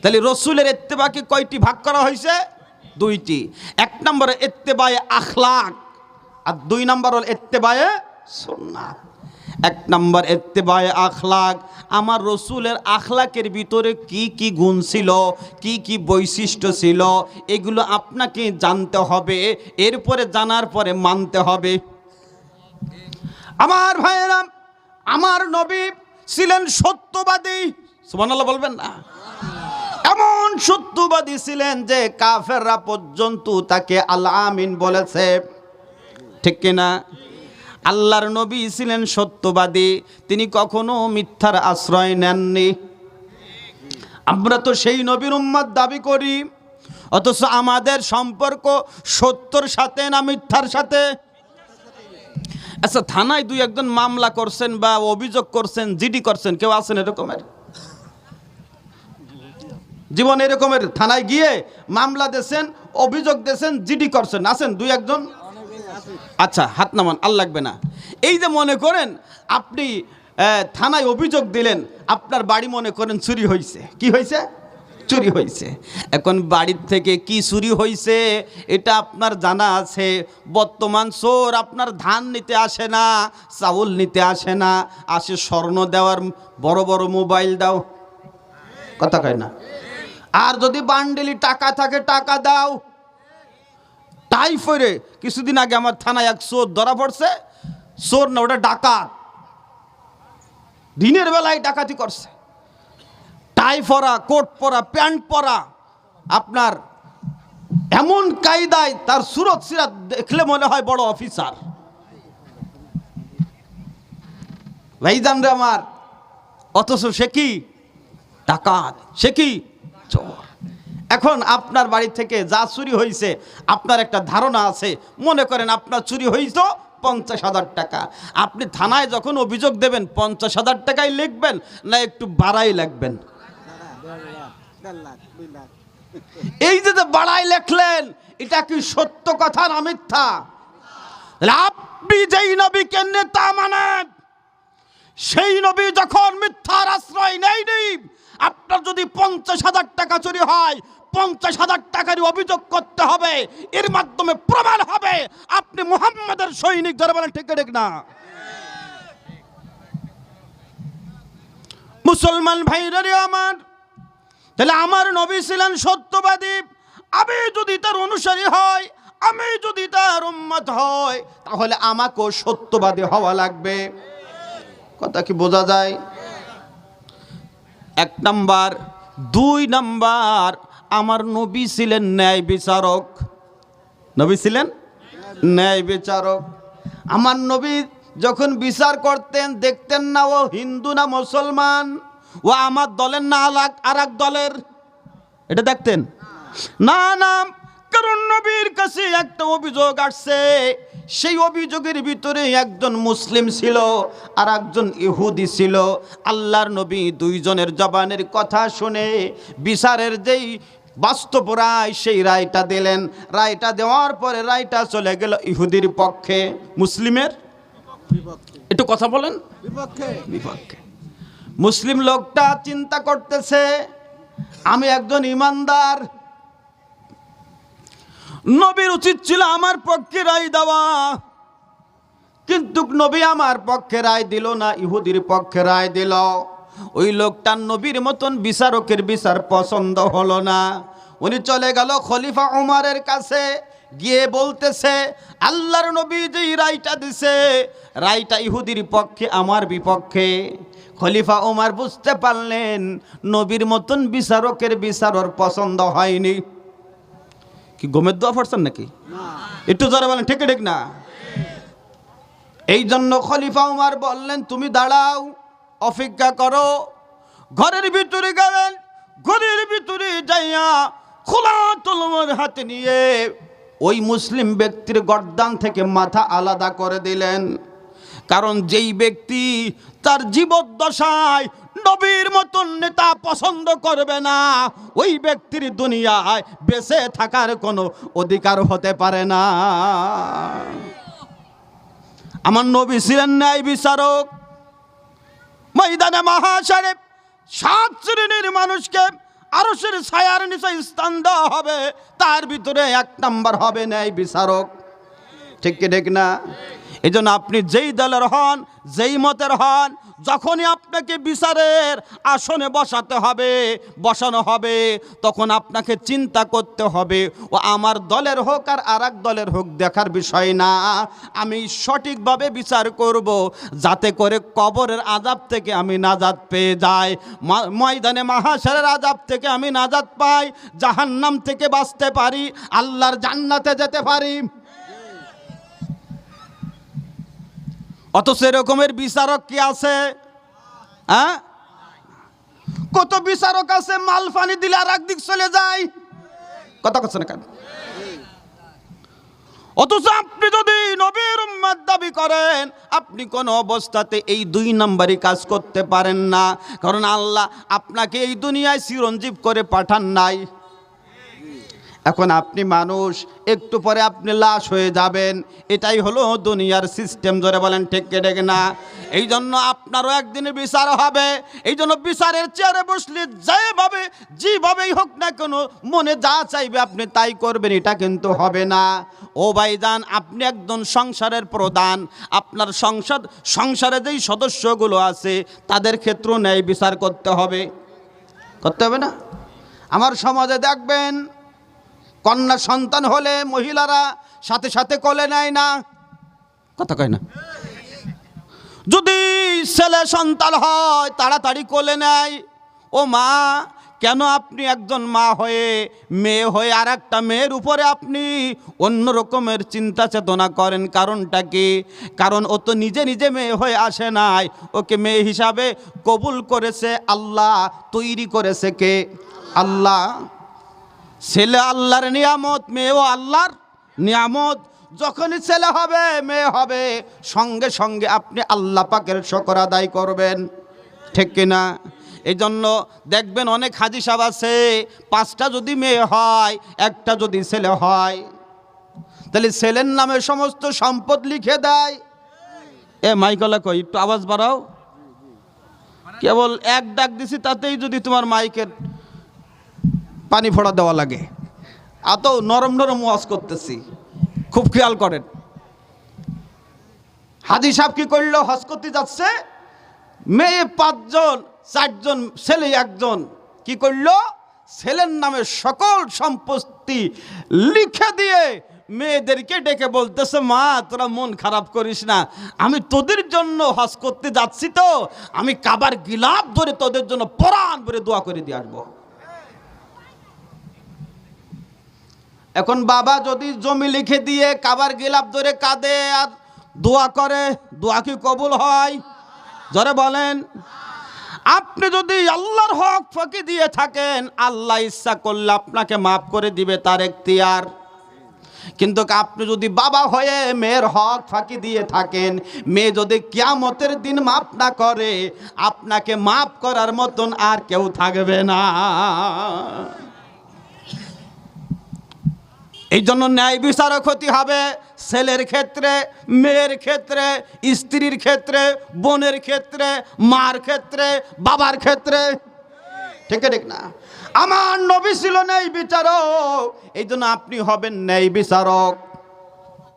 তাহলে রসুলের এত্তেবাকে কয়টি ভাগ করা হয়েছে? দুইটি। এক নম্বরে এত্তেবায়ে আখলাক, আর দুই নম্বর হল এত্তেবায়ে সুন্নাত। এক নম্বর এত্তেবায়ে আখলাক, আমার রসুলের আখলাকের ভিতরে কি কি গুণ ছিল, কি কি বৈশিষ্ট্য ছিল, এগুলো আপনাকে জানতে হবে, এরপরে জানার পরে মানতে হবে। আমার ভাইয়েরা, আমার নবী ছিলেন সত্যবাদী। সুবহানাল্লাহ বলবেন না? এমন সত্যবাদী ছিলেন যে কাফেররা পর্যন্ত তাকে আল্লাহ আমিন বলেছে। ঠিক কিনা? আল্লাহর নবী ছিলেন সত্যবাদী, তিনি কখনো মিথ্যার আশ্রয় নেননি। আমরা তো সেই নবীর উম্মাদ দাবি করি, অথচ আমাদের সম্পর্ক সত্যর সাথে না মিথ্যার সাথে? আচ্ছা থানায় দুই একজন মামলা করছেন বা অভিযোগ করছেন, জিডি করছেন, কেউ আছেন এরকমের? জীবন এরকমের থানায় গিয়ে মামলা দেন অভিযোগ দেন জিডি করছেন। আছেন দুই একজন? আচ্ছা হাত নামান, আর লাগবে না। এই যে মনে করেন আপনি থানায় অভিযোগ দিলেন, আপনার বাড়ি মনে করেন চুরি হয়েছে কি হয়েছে চুরি হয়েছে এখন বাড়ির থেকে কি চুরি হয়েছে এটা আপনার জানা আছে। বর্তমান চোর আপনার ধান নিতে আসে না, চাউল নিতে আসে না। আসে স্বর্ণ দেওয়ার বড় বড় মোবাইল দাও। কথা কয় না। আর যদি বান্ডেলি টাকা থাকে, টাকা দাও। টাই ফরে কিছুদিন আগে আমার থানায় এক চোর ধরা পড়ছে। চোর না, ওটা ডাকাত। দিনের বেলায় ডাকাতি করছে। টাই পরা, কোট পরা, প্যান্ট পরা, আপনার এমন কায়দায় তার সুরত সিরাত দেখলে মনে হয় বড় অফিসার। ভাইজান রে আমার, অথচ সে কি? ডাকাত। সে কি? চোর এখন আপনার বাড়ি থেকে যা চুরি হয়েছে আপনার একটা ধারণা আছে। মনে করেন আপনার চুরি হয়েছে পঞ্চাশ হাজার টাকা। আপনি থানায় যখন অভিযোগ দেবেন, পঞ্চাশ হাজার টাকাই লিখবেন না একটু বাড়াই লাগবেন? এই যে বাড়াই লেখলেন, এটা কি সত্য কথা না মিথ্যা? আপনি যেই নবীকে নেতা মানেন। সেই নবী যখন মিথ্যার আশ্রয় নেয়নি আপনার যদি পঞ্চাশ হাজার টাকা চুরি হয়, পঞ্চাশ হাজার টাকারই অভিযোগ করতে হবে। এর মাধ্যমে প্রমাণ হবে। আপনি মুহাম্মাদের সৈনিক ধরে বলেন, ঠিক ঠিক না? মুসলমান ভাইরারে আমার, তাহলে আমার নবী ছিলেন সত্যবাদী। আমি যদি তার অনুসারী হয়, আমি যদি তার উম্মত হয়, তাহলে আমাকেও সত্যবাদী হওয়া লাগবে। কথা কি বোঝা যায়? এক নাম্বার, দুই নাম্বার, আমার নবী ছিলেন ন্যায় বিচারক। নবী ছিলেন? ন্যায় বিচারক। আমার নবী যখন বিচার করতেন, দেখতেন না ও হিন্দু না মুসলমান, ও আমার দলের না আলাক আর এক দলের। এটা দেখতেন? না না, কারণ নবীর কাছে একটা অভিযোগ আসছে। সেই অভিযোগের ভিতরে একজন মুসলিম ছিল আর একজন ইহুদি ছিল। আল্লাহর নবী দুইজনের জবানের কথা শুনে বিচারের যেই বাস্তব রায় সেই রায়টা দিলেন। রায়টা দেওয়ার পরে রায়টা চলে গেল ইহুদির পক্ষে। মুসলিমের? একটু কথা বলেন। বিপক্ষে। মুসলিম লোকটা চিন্তা করতেছে আমি একজন ইমানদার নবীর উচিত ছিল আমার পক্ষে রায় দেওয়া। কিন্তু নবী আমার পক্ষে রায় দিল না, ইহুদির পক্ষে রায় দিল। ওই লোকটার নবীর মতন বিচারকের বিচার পছন্দ হলো না। উনি চলে গেল খলিফা উমারের কাছে, গিয়ে বলতেছে, আল্লাহর নবী যে রায়টা দিছে, রায়টা ইহুদির পক্ষে, আমার বিপক্ষে। খলিফা উমার বুঝতে পারলেন, নবীর মতন বিচারকের বিচারর পছন্দ হয়নি। কি গোমের দোয়া পড়ছেন নাকি? একটু জোরে বলেন, ঠিক ঠিক না? এই জন্য খলিফা উমার বললেন, তুমি দাঁড়াও, অপেক্ষা করো। ঘরের ভিতরে গেলেন ঘরের ভিতরে যাইয়া খোলা তলোয়ার হাতে নিয়ে ওই মুসলিম ব্যক্তির গর্দান থেকে মাথা আলাদা করে দিলেন। কারণ যেই ব্যক্তি তার জীবদ্দশায় নবীর মতন নেতা পছন্দ করবে না। ওই ব্যক্তির দুনিয়ায় বেঁচে থাকার কোনো অধিকার হতে পারে না। আমার নবী ছিলেন ন্যায় বিচারক। ময়দানে মহাসারে সাত শ্রেণির মানুষকে আরশের ছায়ার নিচে স্থান দেওয়া হবে। তার ভিতরে এক নাম্বার হবে ন্যায় বিচারক। ঠিক কি ঠিক না? এই আপনি যেই দলের হন, যেই মতের হন যখনই আপনাকে বিচারের আসনে বসাতে হবে, বসানো হবে, তখন আপনাকে চিন্তা করতে হবে, ও আমার দলের হোক আর আর দলের হোক, দেখার বিষয় না। আমি সঠিকভাবে বিচার করব, যাতে করে কবরের আজাব থেকে আমি নাজাদ পেয়ে যাই। ময়দানে মাহাসারের আজাব থেকে আমি নাজাদ পাই, জাহান্নাম থেকে বাঁচতে পারি, আল্লাহর জান্নাতে যেতে পারি। অথচ এরকমের বিচারক কি আছে? হ্যাঁ কত বিচারক আছে, মাল ফানি দিলে আর একদিক চলে যায়। কথা কথা না কেন? অথচ আপনি যদি নবীর উম্মত দাবি করেন, আপনি কোন অবস্থাতে এই দুই নাম্বারই কাজ করতে পারেন না। কারণ আল্লাহ আপনাকে এই দুনিয়ায় চিরঞ্জীব করে পাঠান নাই। এখন আপনি মানুষ, একটু পরে আপনি লাশ হয়ে যাবেন। এটাই হলো দুনিয়ার সিস্টেম ধরে বলেন ঠিক কেটে না? এই জন্য আপনারও একদিনে বিচার হবে। এই জন্য বিচারের চেয়ারে বসলে যেভাবে, যেভাবেই হোক না কোনো, মনে যা চাইবে আপনি তাই করবেন, এটা কিন্তু হবে না। ও ভাইজান, আপনি একজন সংসারের প্রধান। আপনার সংসদ, সংসারে যেই সদস্যগুলো আছে, তাদের ক্ষেত্রেও ন্যায় বিচার করতে হবে। করতে হবে না? আমার সমাজে দেখবেন কন্যা সন্তান হলে মহিলারা সাথে সাথে কোলে নেয় না। কথা কয় না। যদি ছেলে সন্তান হয়, তাড়াতাড়ি কোলে নেয়। ও মা, কেন আপনি একজন মা হয়ে, মেয়ে হয়ে আর একটা মেয়ের উপরে আপনি অন্য রকমের চিন্তা চেতনা করেন? কারণটা কি? কারণ ও তো নিজে নিজে মেয়ে হয়ে আসে নাই। ওকে মেয়ে হিসাবে কবুল করেছে আল্লাহ, তৈরি করেছে কে? আল্লাহ। ছেলে আল্লাহর নিয়ামত, মেয়েও আল্লাহর নিয়ামত। যখনই ছেলে হবে, মেয়ে হবে, সঙ্গে সঙ্গে আপনি আল্লাহ পাকের শকর আদায় করবেন। ঠিক কিনা? এই জন্য দেখবেন অনেক হাজি আছে, পাঁচটা যদি মেয়ে হয়, একটা যদি ছেলে হয়। তাহলে ছেলের নামে সমস্ত সম্পদ লিখে দেয়। এ মাইকলা কই, একটু আওয়াজ বাড়াও। কেবল এক ডাক দিছি, তাতেই যদি তোমার মাইকের পানি ফোড়া দেওয়া লাগে। এত নরম নরম ওয়াজ করতেছি। খুব খেয়াল করেন। হাজি সাহেব কি করল? হজ করতে যাচ্ছে। মেয়ে পাঁচজন, চারজন ছেলে, একজন কি করল? ছেলের নামে সকল সম্পত্তি লিখে দিয়ে মেয়েদেরকে ডেকে বলতেছে, মা, তোরা মন খারাপ করিস না। আমি তোদের জন্য হজ করতে যাচ্ছি তো। আমি কাবার গিলাপ ধরে তোদের জন্য পরাণ ভরে দোয়া করে দিয়ে আসব। এখন বাবা যদি জমি লিখে দিয়ে কাবার গিলাপ ধরে কাঁদে আর দোয়া করে, দোয়া কি কবুল হয়? জরে বলেন। আপনি যদি আল্লাহর হক ফাঁকি দিয়ে থাকেন, আল্লাহ ইচ্ছা করলে আপনাকে মাফ করে দিবে তার এখতিয়ার। কিন্তু আপনি যদি বাবা হয়ে মেয়ের হক ফাঁকি দিয়ে থাকেন, মেয়ে যদি কিয়ামতের দিন মাফ না করে, আপনাকে মাফ করার মতন আর কেউ থাকবে না। এই জন্য ন্যায় বিচারক ক্ষতি হবে, ছেলের ক্ষেত্রে, মেয়ের ক্ষেত্রে, স্ত্রীর ক্ষেত্রে, বোনের ক্ষেত্রে, মার ক্ষেত্রে, বাবার ক্ষেত্রে। ঠিক ঠিক না আমার নবী ছিল ন্যায় বিচারক এই জন্য আপনি হবেন ন্যায় বিচারক।